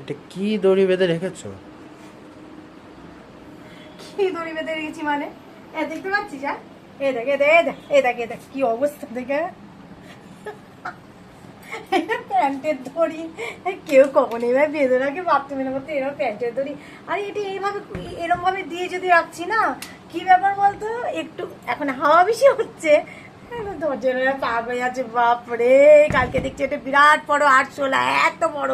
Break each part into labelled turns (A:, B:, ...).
A: এটা কি দড়ি বেঁধে রেখেছো?
B: কি দড়ি বেঁধে রেখেছি মানে? এ, দেখতে পাচ্ছিস হ্যাঁ এ দেখ এ দেখ এ দেখ এ দেখ এ দেখ, কি অবস্থা দেখে প্যান্টের দড়ি। কেউ কখন এবার বেঁধে রাখে বাথরুমের মধ্যে এরকম প্যান্টের দড়ি। আর, এটা এইভাবে এরকম ভাবে দিয়ে যদি রাখছি না, কি ব্যাপার বলতো? একটু, এখন হাওয়া বেশি হচ্ছে। দরজারা পাক হয়ে যাচ্ছে বাপরে, কালকে দেখছি এটা বিরাট বড় আটশোলা এত বড়।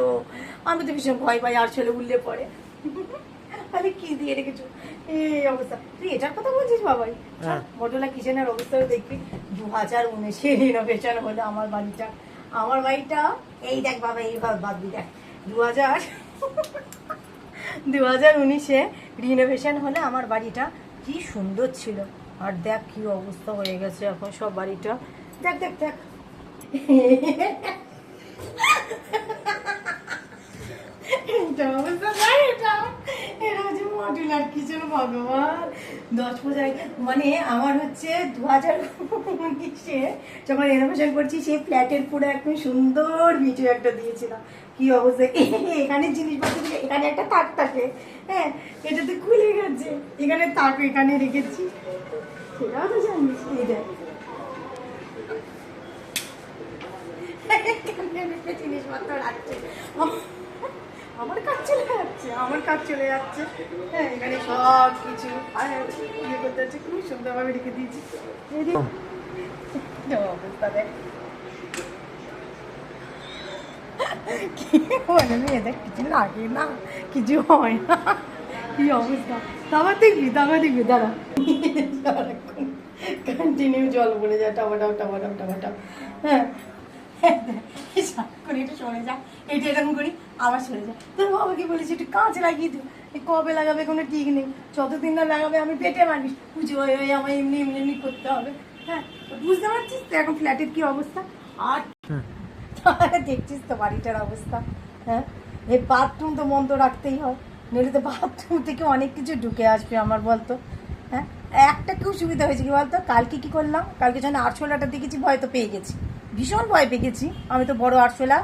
B: আমি তো ভীষণ ভয় পাই আটশোলে উঠলে পরে আমি কি দিয়ে রেখেছো? এই অবস্থা। তুই এটার কথা বলছিস বাবাই?
A: হ্যাঁ।
B: মোটলা কিচেনের অবস্থা দেখবি। দু হাজার উনিশে রিনোভেশন হলো আমার বাড়িটা। আমার বাড়িটা এই দেখ বাবা এইভাবে ভাববি দেখ দু হাজার দু হাজার উনিশে রিনোভেশন হলে আমার বাড়িটা। কি সুন্দর ছিল। আর দেখ কি অবস্থা হয়ে গেছে এখন সব বাড়িটা। দেখ দেখ দেখ এটা অবস্থা না এটা এটা হচ্ছে কিচেন ভগবান দশ পূজায় মানে আমার হচ্ছে দু হাজার উনিশে যখন রেনোভেশন করছি, সেই ফ্ল্যাটের পুরো একদম সুন্দর ভিডিও একটা দিয়েছিলাম। কি অবস্থা? এখানে জিনিসপত্র এখানে একটা তাক থাকে। হ্যাঁ এটা তো খুলে গেছে। এখানে তাক এখানে রেখেছি। সেটাও তো জানিস এই দেখ। জিনিসপত্র রাখছে। আমার কাজ চলে যাচ্ছে, আমার কাজ চলে যাচ্ছে। হ্যাঁ এখানে সব কিছু। ইয়ে করতে যাচ্ছে খুব সুন্দরভাবে রেখে দিয়েছি। অবস্থা দেখ। বলে মেয়েদের কিছু লাগে না, কিছু হয় না। কি অবস্থা? দেখবি জল যায় টাবাটাও হ্যাঁ। করে এটা সরে যা। এটা এরকম করি আবার সরে যা। তোর বাবাকে বলেছি একটু কাঁচ লাগিয়ে দিও কবে লাগাবে কোনো ঠিক নেই। যতদিন না লাগাবে আমি পেটে মারিস পুজো হয়ে হয়ে আমার এমনি এমনি এমনি করতে হবে। হ্যাঁ বুঝতে পারছিস তো এখন ফ্ল্যাটের কি অবস্থা? আর দেখছিস তো বাড়িটার অবস্থা। হ্যাঁ এই বাথরুম তো বন্ধ রাখতেই হয়। নইলে তো বাথরুম থেকে অনেক কিছু ঢুকে আসবে আমার বলতো। হ্যাঁ একটা কেউ সুবিধা হয়েছে কি বলতো? কালকে কি করলাম? কালকে যখন আরশোলাটা দেখেছি ভয় তো পেয়ে গেছি। ভীষণ ভয় পেয়ে গেছি। আমি তো বড় আরশোলা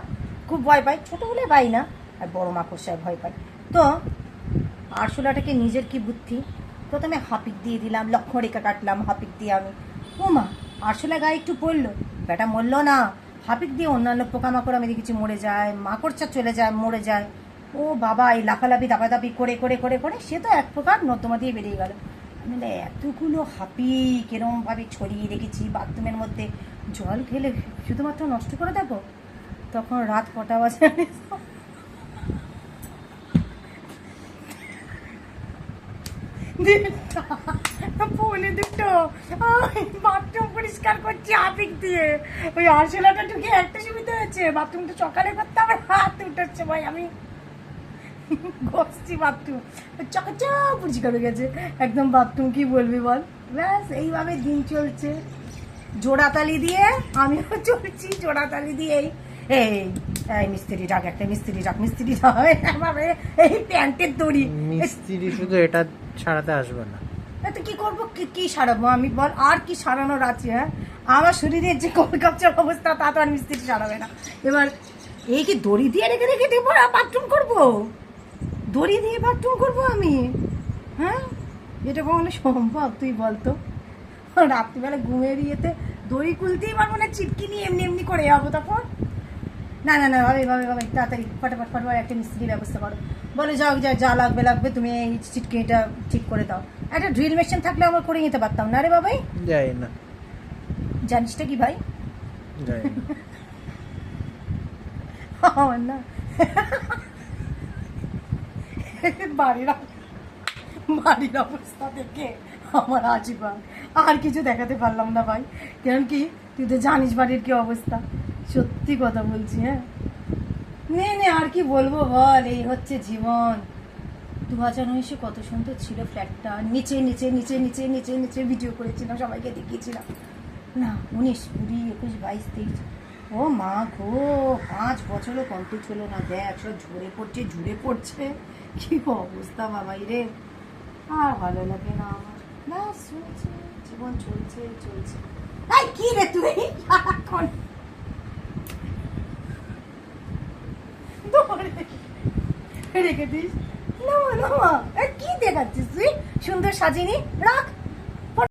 B: খুব ভয় পাই। ছোটো হলে পাই না, আর বড় মাকড়সায় ভয় পাই তো আরশোলাটাকে নিজের কি বুদ্ধি? প্রথমে হাপিক দিয়ে দিলাম লক্ষ্য রেখা কাটলাম হাপিক দিয়ে আমি। ও মা আরশোলা গায়ে একটু পড়ল। বেটা মরলো না। হাপিক দিয়ে অন্যান্য পোকামাকড় আমি দেখেছি মরে যায় মাকড়চা চলে যায়, মরে যায়। ও বাবা, এই লাফালাফি, দাপাদাপি করে করে করে করে, সে তো এক প্রকার নর্দমা দিয়ে বেরিয়ে গেল। বলি, এতগুলো হাপিক এরমভাবে ছড়িয়ে রেখেছি বাথরুমের মধ্যে জল ঢেলে শুধুমাত্র নষ্ট করে দেবো? তখন রাত কটা বাজে? পৌনে দুটো। বাথরুম পরিষ্কার করছি আপিক দিয়ে। ওই আরশোলাটা ঢুকে একটা সুবিধা হয়েছে বাথরুমটা সকালে করতে হবে হাত উঠাচ্ছে ভাই আমি। ঘষছি বাথরুম চকাচক পরিষ্কার হয়ে গেছে। একদম বাথরুম কি বলবি বল? ব্যাস এইভাবে দিন চলছে। জোড়াতালি দিয়ে আমিও চলছি জোড়াতালি দিয়েই। এই এই মিস্ত্রি ডাক একটা মিস্ত্রি ডাক মিস্ত্রি ডাক। এভাবে এই প্যান্টের দড়ি।
A: মিস্ত্রি শুধু এটা ছাড়াতে আসবে না।
B: তো কি করব? কি কি সারাবো? আমি বল আর কি সারানোর আছে হ্যাঁ? আমার শরীরের যে কলকাপচার অবস্থা তা তো আর মিস্ত্রি সারাবে না। এবার এই কি দড়ি দিয়ে রেখে রেখে দেবো বাথরুম করব? দড়ি দিয়ে বাথরুম করব আমি? হ্যাঁ? এটা কখনো সম্ভব? তুই বলতো রাত্রিবেলা ঘুমের ইয়েতে দড়ি খুলতেই পারব না চিটকি নিয়ে এমনি এমনি করে যাব তখন না না না ভাবে ভাবে ভাবে তাড়াতাড়ি ফটাফট ফটাফট একটা মিস্ত্রির ব্যবস্থা করো। বলে যাও যা যা লাগবে লাগবে তুমি এই চিটকিটা ঠিক করে দাও। একটা ড্রিল মেশিন থাকলে আমার করে নিতে পারতাম না রে বাবাই?
A: যাই না।
B: জানিসটা কি ভাই?
A: না।
B: বাড়ির বাড়ির অবস্থা দেখে আমার আজীবন আর কিছু দেখাতে পারলাম না ভাই। কারণ কি, তুই তো জানিস বাড়ির কি অবস্থা। সত্যি কথা বলছি হ্যাঁ? নে নে, আর কি বলব বল, এই হচ্ছে জীবন। দু হাজার উনিশে কত সুন্দর ছিল ফ্ল্যাটটা নিচে নিচে নিচে নিচে নিচে নিচে ভিডিও করেছিলাম, সবাইকে দেখিয়েছিলাম। না, উনিশ, কুড়ি, একুশ, বাইশ, তেইশ। ও মা গো, পাঁচ বছরও কমপ্লিট হলো না। দেখ, সব ঝরে পড়ছে ঝুড়ে পড়ছে। কি অবস্থা রে আর ভালো লাগে না আমার চলছে জীবন চলছে চলছে তাই কি রে তুই সারাক্ষণ রেখে দিস না না কি দেখাচ্ছিস তুই সুন্দর সাজিনি রাখ